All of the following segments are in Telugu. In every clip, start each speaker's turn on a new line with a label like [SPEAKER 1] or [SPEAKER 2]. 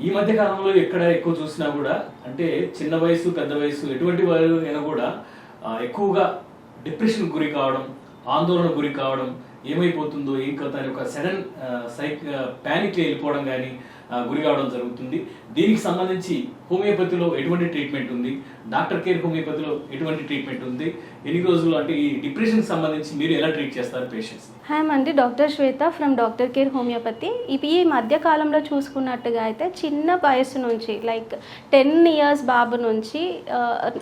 [SPEAKER 1] ఈ మధ్య కాలంలో ఎక్కడ ఎక్కువ చూసినా కూడా అంటే చిన్న వయసు పెద్ద వయసు ఎటువంటి వారు అయినా కూడా ఎక్కువగా డిప్రెషన్ గురి కావడం ఆందోళన గురి కావడం ఏమైపోతుందో ఏం కథ అని ఒక సడన్ సైక్ ప్యానిక్ వెళ్ళిపోవడం కానీ గురి కావడం జరుగుతుంది. దీనికి సంబంధించి హోమియోపతిలో ఎటువంటి ట్రీట్మెంట్ ఉంది? డాక్టర్ కేర్ హోమియోపతిలో ఎటువంటి ట్రీట్మెంట్ ఉంది? ఎన్ని రోజులు అంటే ఈ డిప్రెషన్ సంబంధించి మీరు ఎలా ట్రీట్ చేస్తారు పేషెంట్స్
[SPEAKER 2] హాయ్ అండి doctor Shweta from doctor care homeopathy. ఇవి ఈ మధ్య కాలంలో చూసుకున్నట్టుగా అయితే చిన్న వయసు నుంచి లైక్ టెన్ ఇయర్స్ బాబు నుంచి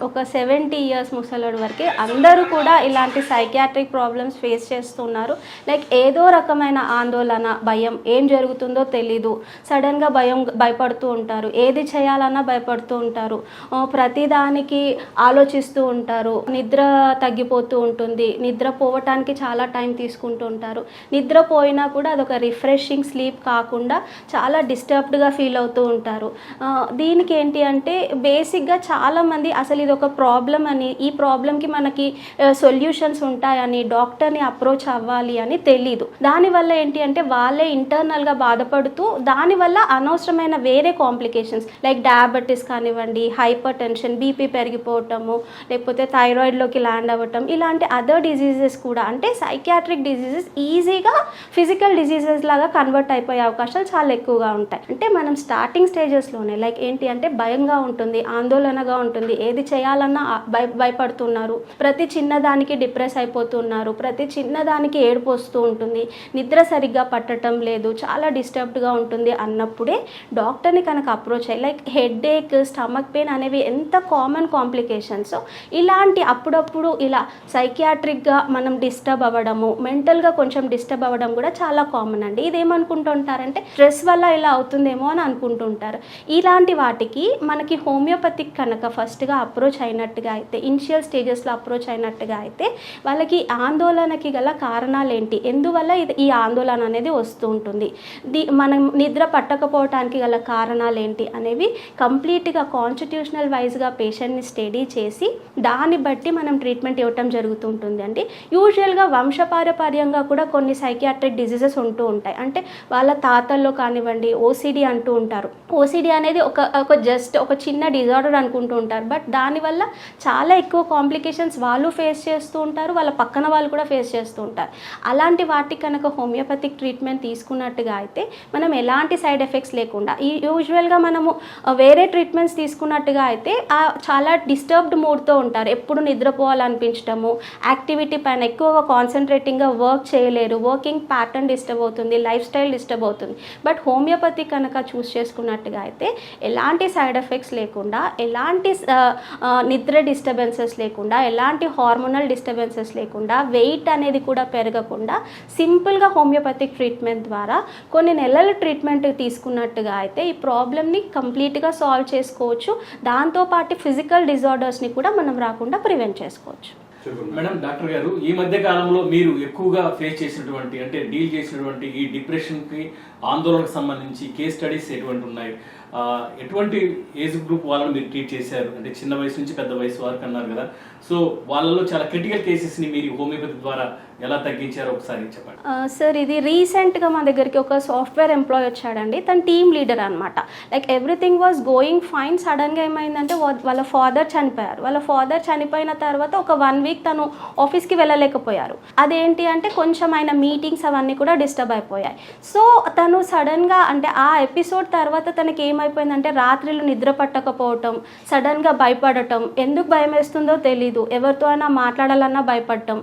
[SPEAKER 2] ఒక సెవెంటీ ఇయర్స్ ముసలోడి వరకు అందరూ కూడా ఇలాంటి సైకియాట్రిక్ ప్రాబ్లమ్స్ ఫేస్ చేస్తున్నారు. లైక్ ఏదో రకమైన ఆందోళన భయం ఏం జరుగుతుందో తెలీదు. సడన్ భయంగా భయం భయపడుతూ ఉంటారు. ఏది చేయాలన్నా భయపడుతూ ఉంటారు. ప్రతిదానికి ఆలోచిస్తూ ఉంటారు. నిద్ర తగ్గిపోతూ ఉంటుంది. నిద్ర పోవటానికి చాలా టైం తీసుకుంటూ ఉంటారు. నిద్రపోయినా కూడా అదొక రిఫ్రెషింగ్ స్లీప్ కాకుండా చాలా డిస్టర్బ్డ్గా ఫీల్ అవుతూ ఉంటారు. దీనికి ఏంటి అంటే బేసిక్గా చాలామంది అసలు ఇది ఒక ప్రాబ్లం అని ఈ ప్రాబ్లంకి మనకి సొల్యూషన్స్ ఉంటాయని డాక్టర్ని అప్రోచ్ అవ్వాలి అని తెలీదు. దానివల్ల ఏంటి అంటే వాళ్ళే ఇంటర్నల్గా బాధపడుతూ దానివల్ల అనవసరమైన వేరే కాంప్లికేషన్స్ లైక్ డయాబెటీస్ కానివ్వండి హైపర్ టెన్షన్ బీపీ పెరిగిపోవటము లేకపోతే థైరాయిడ్లోకి ల్యాండ్ అవ్వటం ఇలాంటి అదర్ డిజీజెస్ కూడా అంటే సైకియాట్రిక్ డిజీజెస్ ఈజీగా ఫిజికల్ డిజీజెస్ లాగా కన్వర్ట్ అయిపోయే అవకాశాలు చాలా ఎక్కువగా ఉంటాయి. అంటే మనం స్టార్టింగ్ స్టేజెస్లోనే లైక్ ఏంటి అంటే భయంగా ఉంటుంది ఆందోళనగా ఉంటుంది ఏది చేయాలన్నా భయ భయపడుతున్నారు ప్రతి చిన్నదానికి డిప్రెస్ అయిపోతున్నారు ప్రతి చిన్నదానికి ఏడుపు వస్తూ ఉంటుంది నిద్ర సరిగ్గా పట్టడం లేదు చాలా డిస్టర్బ్డ్గా ఉంటుంది అన్నప్పుడు డాక్టర్ని కనుక అప్రోచ్ అయ్యి like headache stomach pain అనేవి ఎంత కామన్ కాంప్లికేషన్స్ ఇలాంటి అప్పుడప్పుడు ఇలా సైకియాట్రిక్గా మనం డిస్టర్బ్ అవ్వడము మెంటల్గా కొంచెం డిస్టర్బ్ అవ్వడం కూడా చాలా కామన్ అండి. ఇదేమనుకుంటుంటారంటే స్ట్రెస్ వల్ల ఇలా అవుతుందేమో అని అనుకుంటుంటారు. ఇలాంటి వాటికి మనకి హోమియోపతిక్ కనుక ఫస్ట్గా అప్రోచ్ అయినట్టుగా అయితే ఇనిషియల్ స్టేజెస్లో అప్రోచ్ అయినట్టుగా అయితే వాళ్ళకి ఆందోళనకి గల కారణాలు ఏంటి ఎందువల్ల ఇది ఈ ఆందోళన అనేది వస్తూ ఉంటుంది? ది మనం నిద్ర రాకపోవటానికి గల కారణాలు ఏంటి అనేవి కంప్లీట్గా కాన్స్టిట్యూషనల్ వైజ్గా పేషెంట్ని స్టడీ చేసి దాన్ని బట్టి మనం ట్రీట్మెంట్ ఇవ్వటం జరుగుతుంటుంది అండి. యూజువల్గా వంశపారపర్యంగా కూడా కొన్ని సైకియాట్రిక్ డిజీజెస్ ఉంటూ ఉంటాయి. అంటే వాళ్ళ తాతల్లో కానివ్వండి ఓసిడి అంటూ ఉంటారు. ఓసిడి అనేది ఒక ఒక జస్ట్ ఒక చిన్న డిజార్డర్ అనుకుంటూ ఉంటారు. బట్ దానివల్ల చాలా ఎక్కువ కాంప్లికేషన్స్ వాళ్ళు ఫేస్ చేస్తూ ఉంటారు. వాళ్ళ పక్కన వాళ్ళు కూడా ఫేస్ చేస్తూ ఉంటారు. అలాంటి వాటికి కనుక హోమియోపతిక్ ట్రీట్మెంట్ తీసుకున్నట్టుగా అయితే మనం ఎలాంటి సైడ్ ఎఫెక్ట్స్ లేకుండా. ఈ యూజువల్గా మనము వేరే ట్రీట్మెంట్స్ తీసుకున్నట్టుగా అయితే చాలా డిస్టర్బ్డ్ మూడ్తో ఉంటారు. ఎప్పుడు నిద్రపోవాలనిపించడము యాక్టివిటీ పైన ఎక్కువగా కాన్సన్ట్రేటింగ్గా వర్క్ చేయలేరు వర్కింగ్ ప్యాటర్న్ డిస్టర్బ్ అవుతుంది లైఫ్ స్టైల్ డిస్టర్బ్ అవుతుంది. బట్ హోమియోపతి కనుక చూస్ చేసుకున్నట్టుగా అయితే ఎలాంటి సైడ్ ఎఫెక్ట్స్ లేకుండా ఎలాంటి నిద్ర డిస్టర్బెన్సెస్ లేకుండా ఎలాంటి హార్మోనల్ డిస్టర్బెన్సెస్ లేకుండా వెయిట్ అనేది కూడా పెరగకుండా సింపుల్గా హోమియోపతిక్ ట్రీట్మెంట్ ద్వారా కొన్ని నెలల ట్రీట్మెంట్ చేసుకున్నట్టుగా అయితే ఈ ప్రాబ్లమ్ని కంప్లీట్గా సాల్వ్ చేసుకోవచ్చు. దాంతోపాటు ఫిజికల్ డిజార్డర్స్ని కూడా మనం రాకుండా ప్రివెంట్ చేసుకోవచ్చు.
[SPEAKER 1] మేడం డాక్టర్ గారు ఈ మధ్య కాలంలో మీరు ఎక్కువగా ఫేస్ చేసినటువంటి అంటే డీల్ చేసినటువంటి ఈ డిప్రెషన్కి ఆందోళనకు సంబంధించి కేస్ స్టడీస్ ఎటువంటి ఉన్నాయి? ఎటువంటి ఏజ్ గ్రూప్ వాళ్ళని మీరు ట్రీట్ చేశారు? అంటే చిన్న వయసు నుంచి పెద్ద వయసు వరకు అన్నారు కదా. సో వాళ్ళలో చాలా క్రిటికల్ కేసెస్ని మీరు హోమియోపతి ద్వారా ఎలా తగ్గించారో ఒకసారి చెప్పండి.
[SPEAKER 2] సార్ ఇది రీసెంట్గా మా దగ్గరికి ఒక సాఫ్ట్వేర్ ఎంప్లాయ్ వచ్చాడండి. తన టీమ్ లీడర్ అనమాట like everything was going fine సడన్గా ఏమైందంటే వాళ్ళ ఫాదర్ చనిపోయారు. వాళ్ళ ఫాదర్ చనిపోయిన తర్వాత ఒక వన్ వీక్ తను ఆఫీస్కి వెళ్ళలేకపోయారు. అదేంటి అంటే కొంచెం ఆయన మీటింగ్స్ అవన్నీ కూడా డిస్టర్బ్ అయిపోయాయి. సో తను తను సడన్గా అంటే ఆ ఎపిసోడ్ తర్వాత తనకి ఏమైపోయిందంటే రాత్రిలో నిద్ర పట్టకపోవటం సడన్గా భయపడటం. ఎందుకు భయం వేస్తుందో తెలీదు. ఎవరితో అయినా మాట్లాడాలన్నా భయపడటం.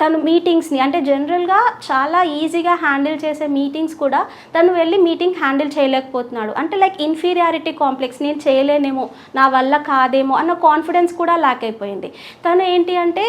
[SPEAKER 2] తను మీటింగ్స్ని అంటే జనరల్గా చాలా ఈజీగా హ్యాండిల్ చేసే మీటింగ్స్ కూడా తను వెళ్ళి మీటింగ్ హ్యాండిల్ చేయలేకపోతున్నాడు. అంటే లైక్ ఇన్ఫీరియారిటీ కాంప్లెక్స్ నేను చేయలేనేమో నా వల్ల కాదేమో అన్న కాన్ఫిడెన్స్ కూడా లాక్ అయిపోయింది. తను ఏంటి అంటే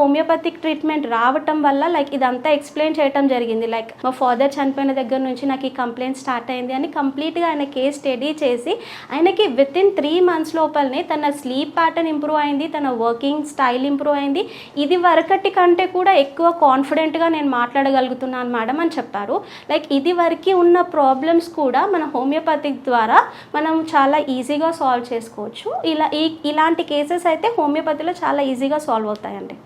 [SPEAKER 2] హోమియోపతిక్ ట్రీట్మెంట్ రావటం వల్ల లైక్ ఇదంతా ఎక్స్ప్లెయిన్ చేయటం జరిగింది. లైక్ మా ఫాదర్ చనిపోయిన దగ్గర నుంచి నాకు ఈ కంప్లైంట్ స్టార్ట్ అయింది అని కంప్లీట్గా ఆయన కేస్ స్టడీ చేసి ఆయనకి విత్ ఇన్ త్రీ మంత్స్ లోపలనే తన స్లీప్ ప్యాటర్న్ ఇంప్రూవ్ అయింది తన వర్కింగ్ స్టైల్ ఇంప్రూవ్ అయింది. ఇది వరకటి కంటే కూడా ఎక్కువ కాన్ఫిడెంట్గా నేను మాట్లాడగలుగుతున్నాను మేడం అని చెప్పారు. లైక్ ఇది వరకు ఉన్న ప్రాబ్లమ్స్ కూడా మన హోమియోపతిక్ ద్వారా మనం చాలా ఈజీగా సాల్వ్ చేసుకోవచ్చు. ఇలా ఈ ఇలాంటి కేసెస్ అయితే హోమియోపతిలో చాలా ఈజీగా సాల్వ్ అవుతాయండి.